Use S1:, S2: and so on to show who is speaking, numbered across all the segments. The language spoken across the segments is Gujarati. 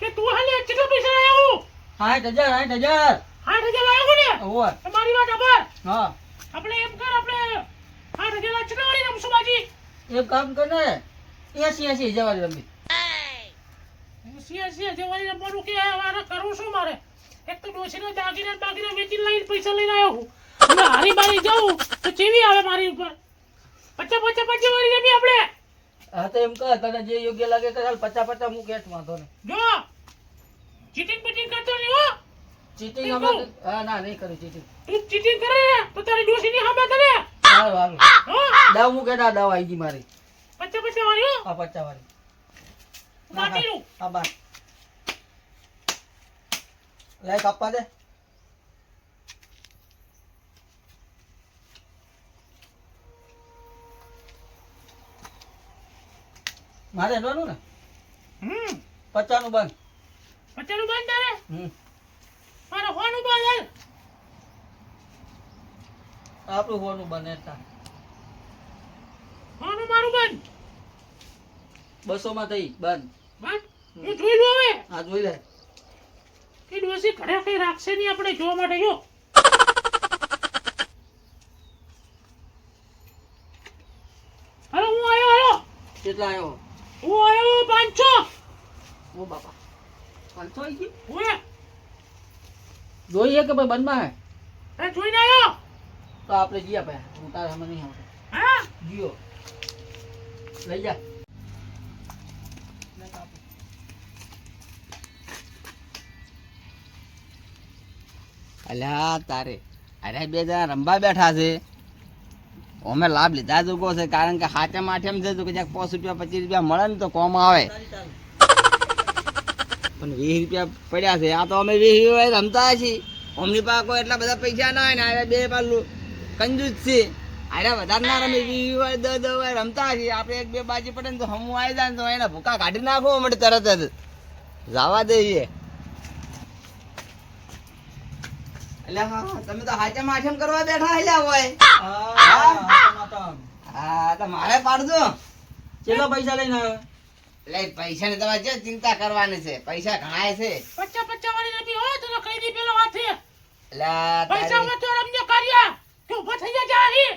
S1: કે તું હાલે? કેટલા પૈસા લાવ્યો
S2: સાઠ હજાર
S1: આઠ હજાર. લાવ્યો ને?
S2: ઓય
S1: તમારી વાત આભાર
S2: હા.
S1: આપણે એમ કર આપણે આઠ હજાર ના કેટલા વાળી રમશું બાજી?
S2: એક કામ કર ને 80 80 હજાર વાળી રમી.
S1: સિયા સિયા જવાની રમવાનું કે મારે કરવું શું મારે? એક તો ડોશીના દાગીના બાગીના વેચીને લઈને પૈસા લઈને આવ્યો હું. હવે હારી બારી જાઉં તો ચીવી આવે મારી ઉપર? પચાસ પચાસ પચાસ વાળી રમી આપણે?
S2: હા તો એમ કર તને જે યોગ્ય લાગે કે ચાલ પચા પચાસ મૂક એટ વાંધો નહીં.
S1: જો! ચીટિંગ બીટિંગ કરતો નહીં હો!
S2: ચીટિંગ અમે હા ના નહીં કરું ચીટિંગ
S1: તું ચીટિંગ કરે? તો તારી ડોશીની સામે કરે
S2: હા! હારું દાવ મૂકે ના દાવ આવી ગઈ મારી.
S1: પચા પચા વાળી હો
S2: આ પચાસ વાળી ના, નું હા બાર લાઈક આપવા દે. મારે હેડવાનું ને?
S1: હમ.
S2: પચાસ બંધ.
S1: પચાસનું બંધ તારે?
S2: હમ.
S1: મારે હોનું બંધ હાલ.
S2: આપણું હોનું બંધ એટલા
S1: હોનું મારું બંધ.
S2: બસો માં થઈ બંધ.
S1: બંધ? હું જોઈ લઉં હવે.
S2: હા જોઈ લે.
S1: કે ડોશી ઘરે કઈ રાખશે નહીં આપણે જોવા માટે જો.
S2: કેટલા આવ્યો
S1: હું આવ્યો પાંચસો.
S2: ઓ બાપા. પાંચસો આવી ગયું? જોઈએ કે ભાઈ બંધમાં હે
S1: એ જોઈને આવ્યો
S2: તો આપણે જીયા ભાઈ. હું તારા હમણાં નહીં આવતો.
S1: હા?
S2: જીઓ લઈ જા.
S3: અલ્યા તારે. અરે બે જણા રમવા બેઠા છે. અમે લાભ લીધા ચૂકો છે, કારણ કે હાથે માથે છે કે જ્યાં પાંચ રૂપિયા, પચીસ રૂપિયા મળે ને તો કોમ આવે. પણ વીસ રૂપિયા પડ્યા છે, આ તો અમે વીસ રૂપિયા રમતા છીએ. અમની પાસે કોઈ એટલા બધા પૈસા ના હોય ને અરે બે પાલું કંજૂસ છે. અરે વધારે ના રમે, વીસ રૂપિયા દસ દસ રમતા છીએ. આપણે એક બે બાજી પડે ને તો હમું આવી જાય ને તો એને ભૂકા કાઢી નાખો અમે તરત જ. જવા દઈએ. એટલે હા હા, તમે તો હાચમ આઠમ કરવા બેઠા હેલા હોય. હા તો મારે પાડજો.
S2: કેટલા પૈસા લઈને આવ્યો?
S3: એટલે પૈસા ની તમારે જે ચિંતા કરવાની છે. પૈસા ઘણાય છે.
S1: પચાસ પચાસ વાળી નથી હોય તો કઈ દી પેલો હાથે.
S3: એટલે
S1: પૈસા માં તો રમજો કાર્ય. કે ઊભો થઈ જા જા અહીં.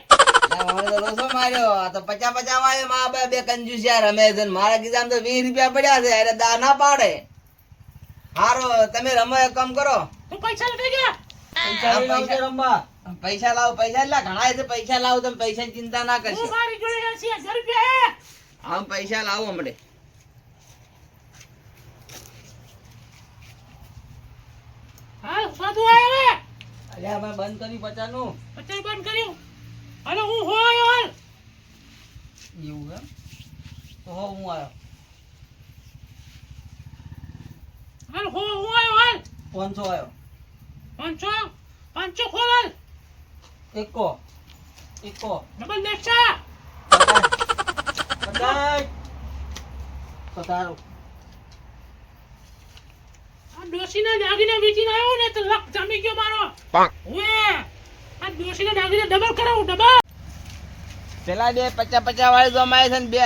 S3: એટલે મને તો રોસો માર્યો. આ તો પચાસ પચાસ વાળે માં બે બે રમે છે મારા ગીધામાં તો વીસ રૂપિયા પડ્યા છે. દા ના પાડે. હારો તમે રમો એક કામ કરો.
S1: તો પૈસા લઈ જા
S2: પૈસા
S3: લાવો પૈસા એટલા ઘણા છે પૈસા લાવો તમે પૈસા ચિંતા ના કરશો.
S1: મારી જોડે એસી હજાર રૂપિયા
S3: આમ પૈસા લાવો હમણે.
S1: હાલ સાધુ આવ્યો રે
S2: અલ્યા અમે બંધ કરી પચાસનું
S1: પચાસ બંધ કર્યું. હાલો હું હો આવ્યો હાલ.
S2: એવું એમ? તો હો હું આવ્યો.
S1: હાલ હો હું આવ્યો હાલ.
S2: પાંચસો આવ્યો?
S1: પાંચસો પાંચસો ખોલ
S2: એકો એકો.
S1: ડબલ નેક્સા
S2: પચાસ તો
S1: આ ડોશીના દાગીને વેચીને આવ્યો ને તો લક જમી ગયો મારો. ઓએ આ ડોશીના દાગીને ડબલ કરાવું ડબલ.
S3: પેલા બે પચાસ પચાસ વાળી તો છે ને બે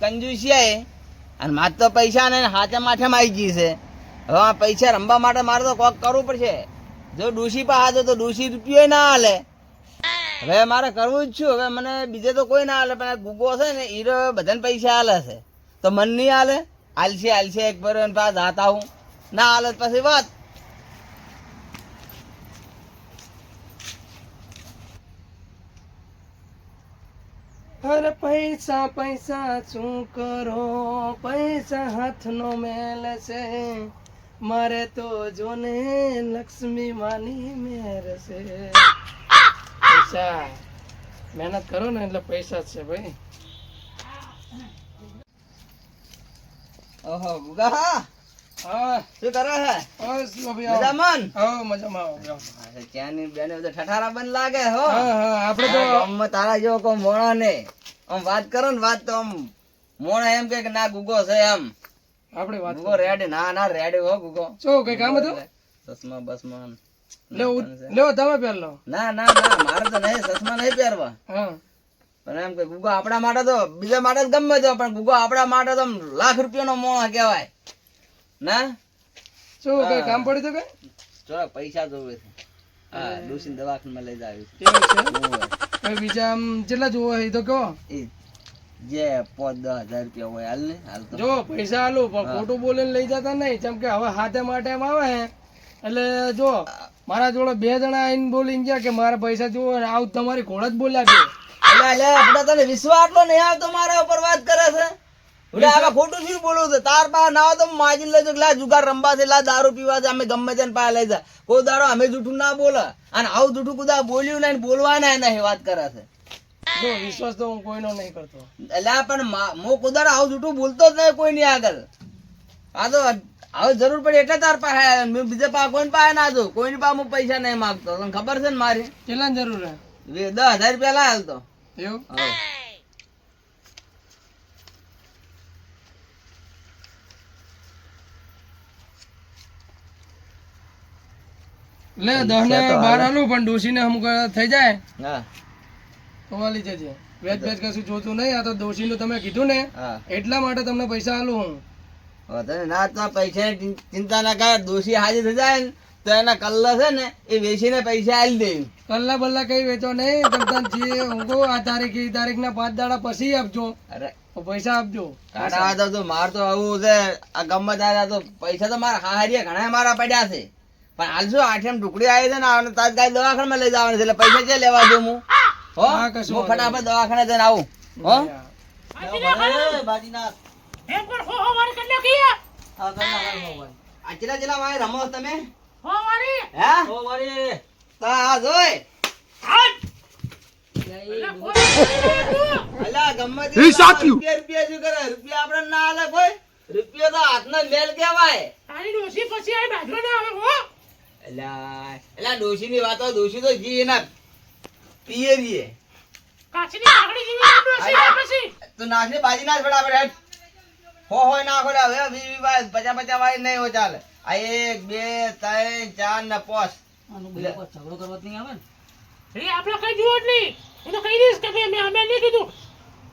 S3: કંજુસિયા અને માર તો પૈસા ને હાથે માથે માઈ ગઈ છે. હવે આ પૈસા રમવા માટે મારે તો કોક કરવું પડશે. જો ડૂસી પાસે હતો તો ડૂસી રૂપિયો ના હાલે. હવે મારે કરવું જ છું. હવે મને બીજે તો કોઈ ના હાલે, પણ ગુગો છે ને હીરો બધાને પૈસા હાલે છે. તો મન નહીં હાલે? હાલશે હાલશે, એક ભરો પાસ જાતા હું. ના હાલે પછી વાત.
S4: અરે પૈસા પૈસા શું કરો? પૈસા હાથનો મેલ છે. મારે તો જોને લક્ષ્મી માની મેર છે. પૈસા મહેનત કરો ને એટલે પૈસા છે ભાઈ.
S3: ઓહો ગુગા હા? શું કરો. મજામાં
S4: મજામાં
S3: ત્યાંની બેને બધો ઠઠારા બંધ લાગે હો?
S4: આપણે તો
S3: તારા જેવો કોઈ મોણો ને આમ વાત કરો ને વાત તો આમ મોણા એમ કે કે ના ગુગો છે એમ.
S4: આપણે વાત
S3: ગુગો રેડ ના ના રેડ હો ગુગો.
S4: શું કઈ કામ હતું?
S3: ચશ્મા બસમાં.
S4: લેવો લેવો તમે પહેલો
S3: ના ના ના મારે તો નહીં ચશ્મા નહીં પહેરવા.
S4: હા.
S3: પણ એમ કે ગુગો આપણા માટે તો બીજા માટે ગમે તો પણ ગુગો આપણા માટે તો લાખ રૂપિયાનો મોણો કહેવાય. ના?
S4: શું કઈ કામ પડ્યું તો કઈ?
S3: થોડા પૈસા જોવે છે. હા ડોસીને દવાખાનામાં લઈ જાવી
S4: છે. બીજા આમ જેટલા જોવો હોય તો કહો.
S3: એ જે પાંચ દસ હજાર રૂપિયા હોય હાલ ને? હાલ તો.
S4: જો પૈસા આલું પણ ખોટું બોલીને લઈ જતા નહીં. જેમ કે હવે હાથે માટે આવે. હે એટલે જો મારા જોડે બે જણા આવીને બોલીને ગયા કે મારા પૈસા જુઓ આવું તમારી ઘોડા જ બોલ્યા છે.
S3: એટલે એટલે આપણે તને વિશ્વાસ આટલો નહીં આવતો મારા ઉપર વાત કરે છે? એટલે આવા ખોટું શું બોલું છે? તાર પાસે ના હોય તો માજી લેજો લા જુગાર રમવા છે લા દારૂ પીવા છે અમે ગમે તેને પાસે લઈ જા કોઈ દારો અમે જૂઠું ના બોલે. અને આવું જૂઠું કુદા બોલ્યું નહીં બોલવાના એના વાત કરે છે.
S4: જો વિશ્વાસ તો હું કોઈનો નહીં કરતો.
S3: એટલે પણ હું કુદાડો આવું જૂઠું બોલતો જ નહીં કોઈની આગળ. આ તો હવે જરૂર પડી એટલે તાર પાસે આવ્યો. મેં બીજા પાસે કોઈ પાસે ના જો કોઈની પાસે હું પૈસા નહીં માગતો. તને ખબર છે ને મારી?
S4: કેટલા જરૂર હે?
S3: દસ હજાર રૂપિયા લાયેલ તો.
S4: એવું? લે દસ ને બાર હાલું. પણ ડોશીને અમુક થઈ જાય?
S3: હા.
S4: તો વાલી જજે વેજ વેજ કશું જોતું નહીં આ તો ડોશીનું તમે કીધું ને એટલા માટે તમને પૈસા આલું હું.
S3: વાંધો ના તો પૈસા ચિંતા ના કર દોષી હાજર થઈ જાય ને તો એના કલ્લા છે ને એ વેચીને પૈસા આલી દે.
S4: કલ્લા બલ્લા કઈ વેચો નહીં તમતન જે હું કહું આ તારીખ એ તારીખ ના પાંચ દાડા પછી આપજો.
S3: અરે.
S4: પૈસા આપજો.
S3: કાઢા તો માર તો આવું છે આ ગમે ત્યારે તો પૈસા તો મારા હારીએ ઘણા મારા પડ્યા છે. પણ હાલ શું આઠમ ટુકડી આવી છે ને આને ગાય દવાખાનામાં લઈ જવાની છે એટલે પૈસા ક્યાં લેવા દઉં હું? હો?
S4: હું
S3: ફટાફટ દવાખાને જઈને આવું. હો?
S1: એમ કરી નાખી
S3: વાય રમો તમે. તો. અલા રૂપિયા રૂપિયા શું કરે? રૂપિયા આપણે ના આલે કોઈ? રૂપિયો તો હાથનો મેલ કેવાય
S1: તારી ડોશી પછી આ બાજુ ના આવે હો.
S3: વાતો ડોશી તો જી એના પિયરીએ.
S1: કાચની કાકડી જેવી પછી.
S3: તો નાખને બાજી ના ફટાફટ હેડ. હો હોય ના ખોડા હવે વી વી વાય પચા પચા નહીં હો ચાલે. આ એક બે ત્રણ ચાર ને પાંચ
S2: આનું બીજા કોઈ ઝઘડો કરવા નહીં આવે ને.
S1: એ આપણે કઈ જુઓ જ નહીં. હું તો કહી દઈશ કે મેં અમે નહીં કીધું.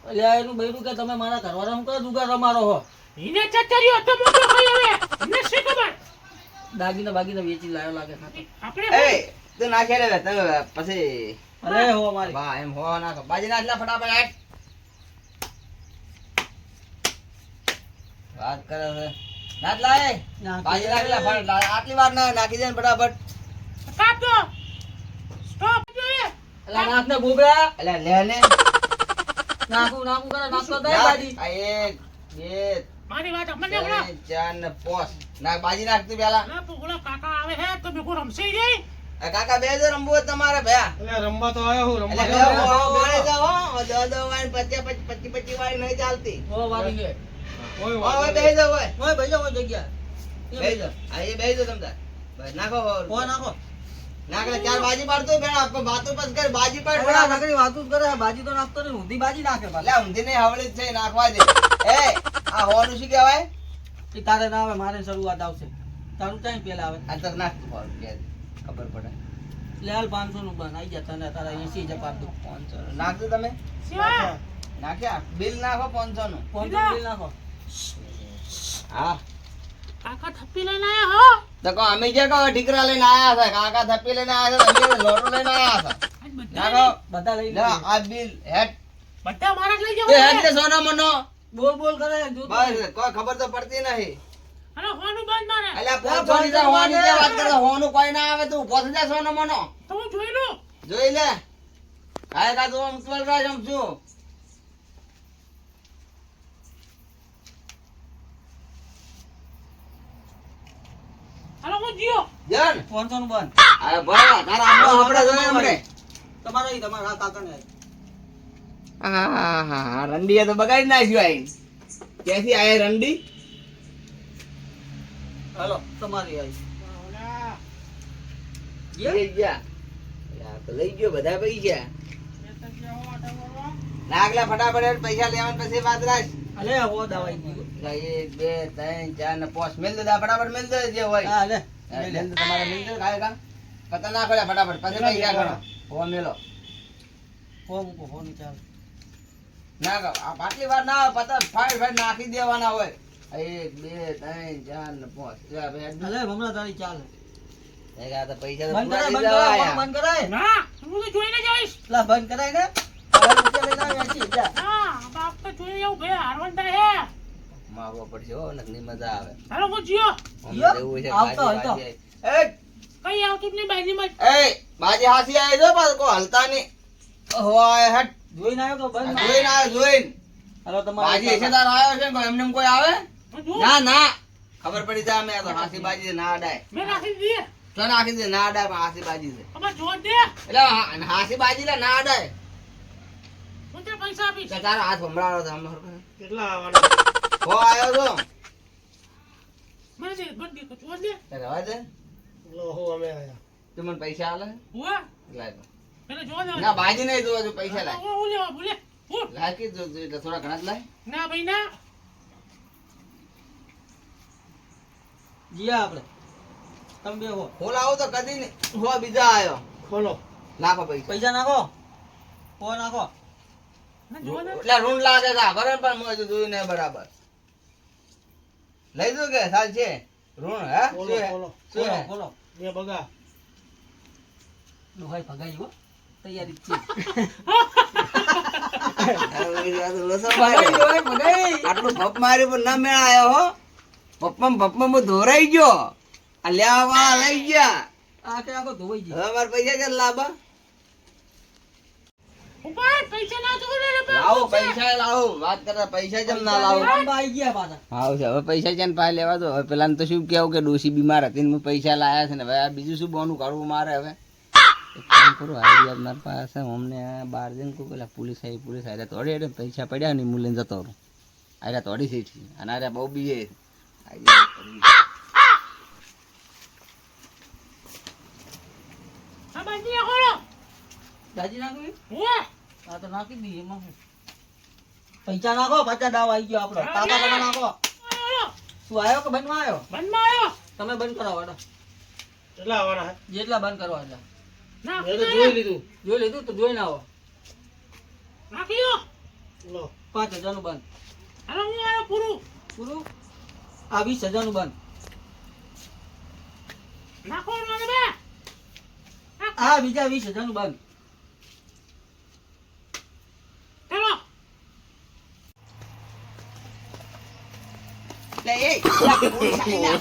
S2: અલ્યા એનું બૈરું કે તમે મારા ઘરવાળા હું કયો દુગાર રમાડો હો.
S1: એને ચચરિયો તો મોટો થઈ હવે. એમને શું ખબર?
S2: દાગીના બાગીના વેચી લાયો લાગે ખાતે
S1: આપણે
S3: એ તો નાખે રે તમે પછી.
S2: અરે હો મારી.
S3: બા એમ હો નાખો બાજી ના એટલા ફટાફટ વાત કરે છે. નાખ લાય. બાજી નાખ લે ફટાફટ આટલી વાર ના નાખી દે ને ફટાફટ.
S1: કાપ દો સ્ટોપ જોઈએ
S2: અલ્યા નાખ ને ભૂબરા
S3: અલ્યા લે. ને
S2: નાખું નાખું કરે નાખતો થાય
S3: નાખ.
S2: બાજી.
S3: આ એક બે
S1: મારી વાત મને
S3: ત્રણ, ચાર ને પાંચ નાખ બાજી નાખ તું પેલા
S1: ના પેલા કાકા આવે હે તો મેં રમસી જઈ
S3: કાકા બે જો રમવું હોય તમારે ભયા.
S4: રમવા તો આવ્યો હું
S3: રમવા વાળી જાઓ, દો, દો વાળી, પચી, પચી, પચી, વાળી નહીં ચાલતી.
S2: ઓ વાળી ગે
S3: ઓય ઓય બે જો ઓય
S2: ઓય ભાઈ ઓય જગ્યા.
S3: બે જો. આ એ બે જો તમતા બસ, નાખો. હો.
S2: નાખો.
S3: નાખ ચાર બાજી પાડતો ભેણ, આપણે વાતો બસ કર, બાજી પાડ
S2: અલ્યા નકરી વાતું જ કરે બાજી તો નાખતો નહીં ઊંધી બાજી નાખે પાછો.
S3: લે, ઊંધી નહીં, હવળી જ છે, નાખવા દે. એ, આ હોવાનું શું કહેવાય?
S2: તારે ના આવે મારે શરૂઆત આવશે. તારું ક્યાંય પેલા આવે?
S3: આ તો નાખ તું કે ખબર પડે.
S2: લે હાલ પાંચસો નું આઈ જા તને તારા એસી હજાર પાડ દો
S3: પાંચસો નાખજો તમે?
S1: શિવા!
S3: નાખ્યા? બિલ નાખો પાંચસો નું
S2: પાંચસો નું બિલ નાખો.
S3: હા.
S1: કાકા થપ્પી લઈને આયા હો?
S3: તો કહો અમે જે કહો ઠીકરા લઈને આયા છે? કાકા થપ્પી લઈને આયા છે? અમે લોટો લઈને આયા છે? નાખો.
S2: બધા લઈ
S3: લે આ બિલ હેડ.
S1: બધા મારા લઈ
S3: જાવ હેડ
S1: જવાનું
S3: ને મનો
S2: બોલ બોલ કરે જો
S3: બસ કોઈ ખબર તો પડતી નહીં.
S1: અરે હોનું બંધ મારે.
S3: અલ્યા પાંચસો ની તો હોની જે વાત કરે હોનું કોઈ ના આવે તું ઊભો થઈ જા સોનો મનો.
S1: તો હું જોઈ લઉં.
S3: જોઈ લે. કાય કા તું આમ સ્વલ રાજ આમ છું
S1: હાલો હું જીઓ
S3: જન
S2: પાંચસો નું બન
S3: અરે ભરા તારા આંબો આપણે જોઈએ હમણે
S2: તમારે ઈ તમારા કાકાને
S3: હા હા હા રંડીએ તો બગાડી નાખ્યું આઈ. ક્યાંથી આયા રંડી?
S2: હાલો તમારી આવી.
S3: લઈ ગયા. લઈ ગયો બધા પૈસા. નાગલા ફટાફટ પૈસા લેવાના પછી વાત રાખ.
S2: અલે હો દવાઈ ગઈ
S3: એક બે ત્રણ ચાર ને પાંચ મેલ દે ફટાફટ મેલ દે જે હોય.
S2: હા લે.
S3: હા, મેલ દે તમારે મેલ દે કાય કા પતા ના પડ્યા ફટાફટ. પછી પૈસા ગણો હો મેલો.
S2: ફોન હો ચાલ.
S3: ના આ આટલી વાર ના પતા ફાડ ફાડ નાખી દેવાના હોય. એક બે ત્રણ ચાર ને પાંચ.
S2: અલે ભમરા તારી ચાલ.
S1: જોઈને
S2: આવ્યા છીએ જા
S1: ના બાપ તો જોઈને
S2: આવ્યો તો બંધ.
S3: જોઈને
S2: હાલો તમારે
S3: છે એમને એમ કોઈ આવે. ના ના. ખબર પડી જાય મેં તો હાસી બાજી ના અડાય.
S1: મેં રાખી દીધી.
S3: તો નાખી દે ના અડાય પણ હાસી બાજી છે.
S1: અમાર જોવા દે.
S3: એટલે હાસી બાજી લે ના અડાય.
S1: હું પૈસા આપીશ.
S3: તારો હાથ ભમરાડો તો આમ
S4: કેટલા આવવાના?
S3: હો આવ્યો તો.
S1: મને દે બંધ દે જોવા દે.
S3: તો દે.
S4: લો હો અમે આયા
S3: તું મને પૈસા આલે?
S1: હુઆ
S3: લાય
S1: પેલા જોવા દે
S3: ના બાજી નહીં જોવા જો પૈસા લાય.
S1: હું હું લેવા બોલે. હું.
S3: લાય કે જો જો એટલે થોડા ઘણા જ લાય.
S1: ના ભાઈ ના.
S2: જીયા આપણે. તમે બે હો
S3: ખોલાવો તો કદી નહીં. હો બીજા આવ્યો
S4: ખોલો.
S3: નાખો પૈસા.
S2: પૈસા નાખો. હો નાખો.
S3: એટલે રૂંડ લાગે છે બરાબર પણ મોજ જોયું ને બરાબર. લઈ દઉં કે સાલ છે. ઋણ હે?
S4: ખોલો બે બગા.
S2: લોહાઈ ભગાઈ હો. તૈયારી છે.
S3: આટલું ભપ માર્યું પણ ના મેળ આવ્યો હો. પપ્પા પપ્પા હું ધોરાઈ ગયો. આ લેવા વાળા લઈ ગયા.
S2: આખે આખો ધોવાઈ ગઈ
S3: હવે મારા પૈસા ક્યાં લાવવા?
S1: ઉપર પૈસા ના જોવે ને
S3: લાવો પૈસા લાવો. વાત કરતા પૈસા કેમ ના લાવો?
S2: આવી ગયા પાછા?
S3: હા છે. હવે પૈસા પાસે લેવા દો. હવે પેલા તો શું કેવું કે ડોસી બીમાર હતી ને પૈસા લાયા છે ને હવે આ બીજું શું બોનું કરવું મારે હવે? કામ કરું આઈડિયા મારી પાસે. અમને બહાર જઈને કોઈ પેલા પોલીસ આવી પોલીસ આવ્યા તોડી એટલે પૈસા પડ્યા ને હું લઈને જતો રહું. આર્યા તોડી છે અને આર્યા બહુ બીજે. આઈડિયા કરી.
S1: આ બાજી નાખો
S2: દાજી નાખવી?
S1: હુઆ
S2: તો નાખી દઈએ એમાં પૈસા નાખો પાછા દાવ આવી ગયો આપણો કાકા કાકા નાખો. તું આવ્યો કે બંધમાં આવ્યો
S1: બંધમાં આવ્યો.
S2: તમે બંધ કરાવો હેડો
S4: કેટલા આવવાના
S2: જેટલા બંધ કરવા એટલા
S4: મેં તો જોઈ લીધું.
S2: જોઈ લીધું તો જોઈને આવો.
S1: નાખી
S4: લો.
S2: પાંચ હજારનું બંધ.
S1: હાલો હું આવ્યો પૂરું.
S2: પૂરું? આ વીસ હજારનું બંધ
S1: નાખો મને બે
S2: આ બીજા વીસ હજારનું બંધ
S1: ચલો
S3: લે, એ, લા, પોલીસ આઈ લા,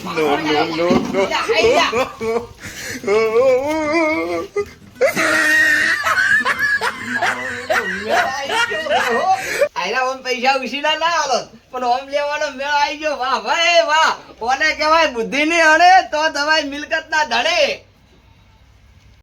S3: લા, આઈ લા. આયલા ઓમ પૈસા ઉછીના ના આલો પણ ઓમ લેવાનો મેળ આવી ગયો. વાહ ભાઈ, વાહ. કોને કહેવાય? બુદ્ધિ ની અડે તો તમારી મિલકત ના ધડે.